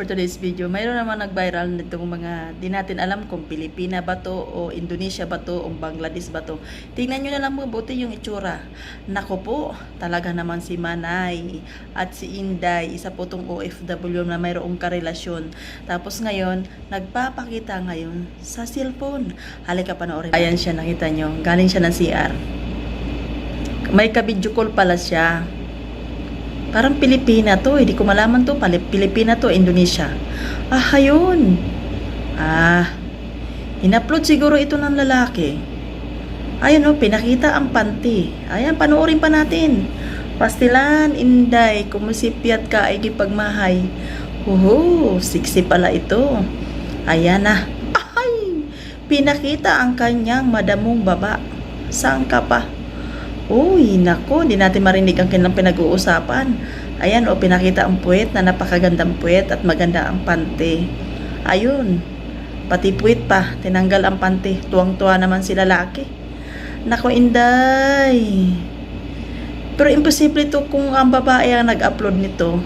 For today's video, mayroon naman nag-viral nitong mga di natin alam kung Pilipina ba to o Indonesia ba to o Bangladesh ba to. Tingnan nyo na lang mabuti yung itsura. Nako po, talaga naman si Manay at si Inday, isa po tong OFW na mayroong karelasyon. Tapos ngayon, nagpapakita ngayon sa cellphone. Halika panoorin. Ayan siya, nakita nyo. Galing siya ng CR. May kabidyo call pala siya. Parang Pilipina to, hindi ko malaman to, Pilipina to, Indonesia. Ah, ayun. Ah, in-upload siguro ito ng lalaki. Ayun oh, pinakita ang panty. Ayan, panoorin pa natin. Pastilan, Inday, kumusipyat ka ay gipagmahay. Huhu, sexy pala ito. Ayan na. Ay, pinakita ang kanyang madamong baba. Saan ka pa? Uy, nako, di natin marinig ang kanilang pinag-uusapan. Ayan, o, pinakita ang puwet na napakagandang puwet at maganda ang pante. Ayun, pati puwet pa, tinanggal ang pante. Tuwang-tuwa naman si lalaki. Nako, Inday. Pero imposible to kung ang babae ang nag-upload nito.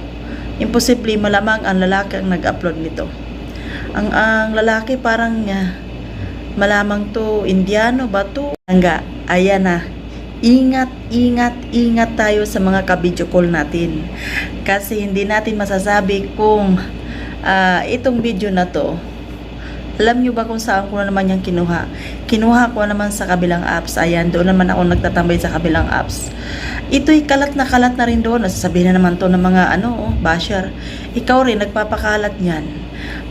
Imposible, malamang ang lalaki ang nag-upload nito. Ang, ang lalaki parang niya, malamang to, Indiano ba to? Hangga, ayan na, ingat, ingat, ingat tayo sa mga kabidyo call natin. Kasi hindi natin masasabi kung ah, itong video na to, alam nyo ba kung saan ko na naman yung kinuha? Kinuha ko naman sa kabilang apps. Ayan, doon naman ako nagtatambay sa kabilang apps. Ito'y kalat na kalat na rin doon. Sasabihin na naman to ng mga ano, basher. Ikaw rin, nagpapakalat niyan.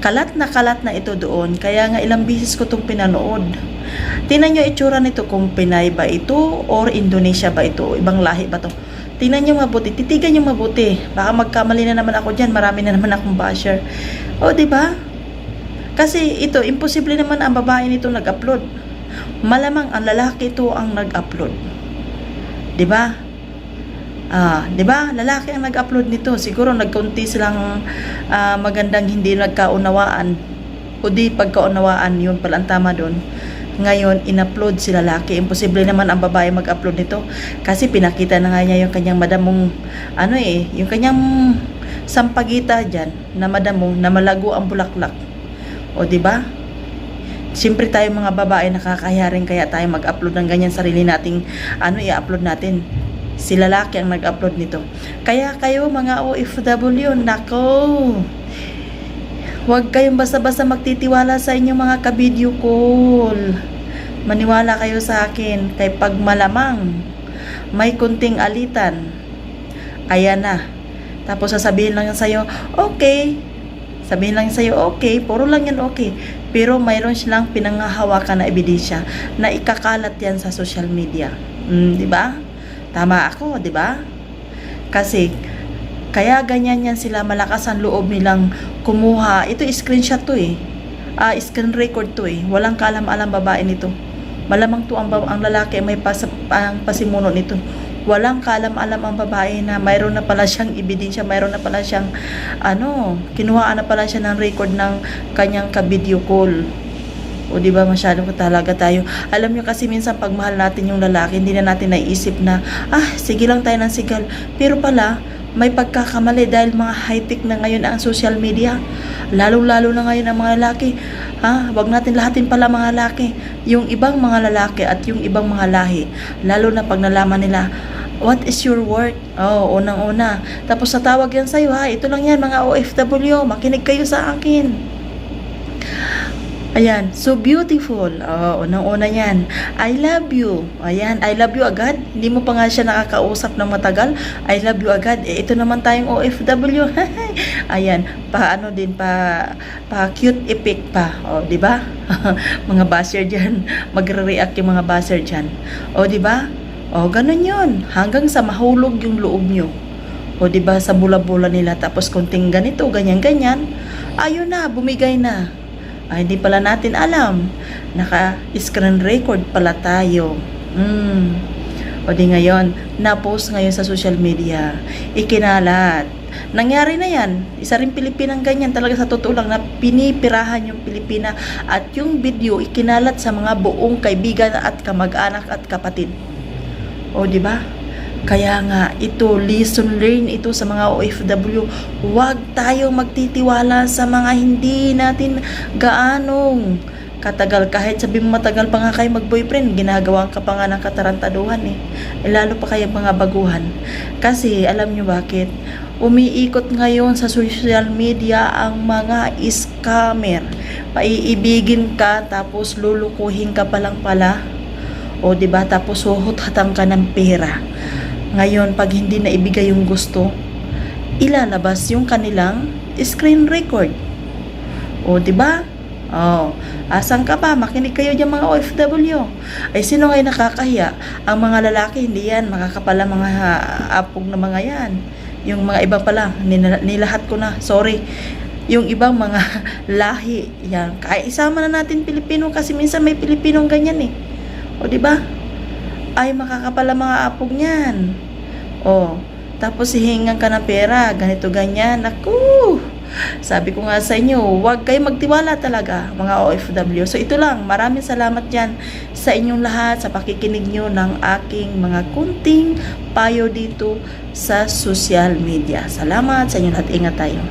Kalat na kalat na ito doon. Kaya nga ilang bisis ko itong pinanood. Tingnan nyo itsura nito kung Pinay ba ito or Indonesia ba ito, ibang lahi ba to. Tingnan nyo mabuti, titigan nyo mabuti. Baka magkamali na naman ako dyan, marami na naman akong basher. O, di ba? Kasi ito, imposible naman ang babae nito nag-upload. Malamang ang lalaki ito ang nag-upload. 'Di ba? Ah, 'di ba? Lalaki ang nag-upload nito. Siguro nagkunti silang ah, magandang hindi nagkaunawaan o di pagkaunawaan, yun pala ang tama doon. Ngayon, in-upload si lalaki. Imposible naman ang babae mag-upload nito. Kasi pinakita na nga niya yung kanyang madamong, ano eh, yung kanyang sampagita dyan, na madamong, na malago ang bulaklak. O, di ba? Siyempre tayo mga babae nakakahiya kaya tayo mag-upload ng ganyan sarili nating ano i-upload natin. Si lalaki ang nag-upload nito. Kaya kayo mga OFW, nako. Huwag kayong basta-basta magtitiwala sa inyong mga ka-video call. Maniwala kayo sa akin kay pag malamang may kunting alitan. Ayan na. Tapos sasabihin lang sa'yo, okay, Sabihin lang sa'yo, okay, puro lang yan okay. Pero mayroon silang pinanghahawakan na ebidensya na ikakalat yan sa social media. Mm, di ba? Tama ako, di ba? Kasi, kaya ganyan yan sila, malakas ang loob nilang kumuha. Ito, screenshot to eh. Ah, screen record to eh. Walang kaalam-alam babae nito. Malamang to ang, ang lalaki may pas, ang pasimuno nito. Walang kaalam-alam ang babae na mayroon na pala siyang ebidensya, mayroon na pala siyang ano, kinuhaan na pala siya ng record ng kanyang ka-video call. O di ba masyadong talaga tayo. Alam niyo kasi minsan pag mahal natin yung lalaki, hindi na natin naisip na, ah, sige lang tayo ng sigal. Pero pala, may pagkakamali dahil mga high-tech na ngayon ang social media. Lalo-lalo na ngayon ang mga lalaki. Ha, wag natin lahatin pala mga lalaki. Yung ibang mga lalaki at yung ibang mga lahi. Lalo na pag nalaman nila, what is your work? Oh, unang-una. Tapos sa tawag yan sa'yo, ha, ito lang yan mga OFW, makinig kayo sa akin. Ayan, so beautiful. Oh, unang-una yan. I love you. Ayan, I love you agad. Hindi mo pa nga siya nakakausap ng matagal. I love you agad. Eh, ito naman tayong OFW. Ayan, pa ano din pa pa cute epic pa. Oh, di ba? mga buzzer diyan, magre-react yung mga buzzer diyan. Oh, di ba? Oh, ganun 'yon. Hanggang sa mahulog yung loob nyo. O di ba sa bula-bula nila tapos konting ganito, ganyan-ganyan. Ayun na, bumigay na. Ay, hindi pala natin alam. Naka-screen record pala tayo. Mm. O di ngayon, na-post ngayon sa social media. Ikinalat. Nangyari na yan. Isa rin Pilipinang ganyan. Talaga sa totoo lang na pinipirahan yung Pilipina. At yung video ikinalat sa mga buong kaibigan at kamag-anak at kapatid. O di ba? Kaya nga, ito, lesson learn ito sa mga OFW. Huwag tayo magtitiwala sa mga hindi natin gaanong katagal. Kahit sabi mo matagal pa nga kayo mag-boyfriend, ginagawa ka pa nga ng katarantaduhan eh. eh lalo pa kayo mga baguhan. Kasi, alam nyo bakit? Umiikot ngayon sa social media ang mga scammer. Paiibigin ka, tapos lulukuhin ka pa lang pala. O, ba Tapos huhut-hatang ka ng pera. Ngayon, pag hindi na ibigay yung gusto, ilalabas yung kanilang screen record. O, di ba? Oh, asan ka pa? Makinig kayo dyan mga OFW. Ay, sino ngayon nakakahiya? Ang mga lalaki, hindi yan. Makakapala mga apog na mga yan. Yung mga iba pala, nila- nilahat ko na. Sorry. Yung ibang mga lahi, yan. Kaya isama na natin Pilipino kasi minsan may Pilipinong ganyan eh. O, di ba? Ay, makakapala mga apog niyan. O, tapos hihingan ka ng pera, ganito, ganyan. Naku! Sabi ko nga sa inyo, huwag kayo magtiwala talaga, mga OFW. So, ito lang. Maraming salamat yan sa inyong lahat, sa pakikinig nyo ng aking mga kunting payo dito sa social media. Salamat sa inyong lahat. Ingat tayo.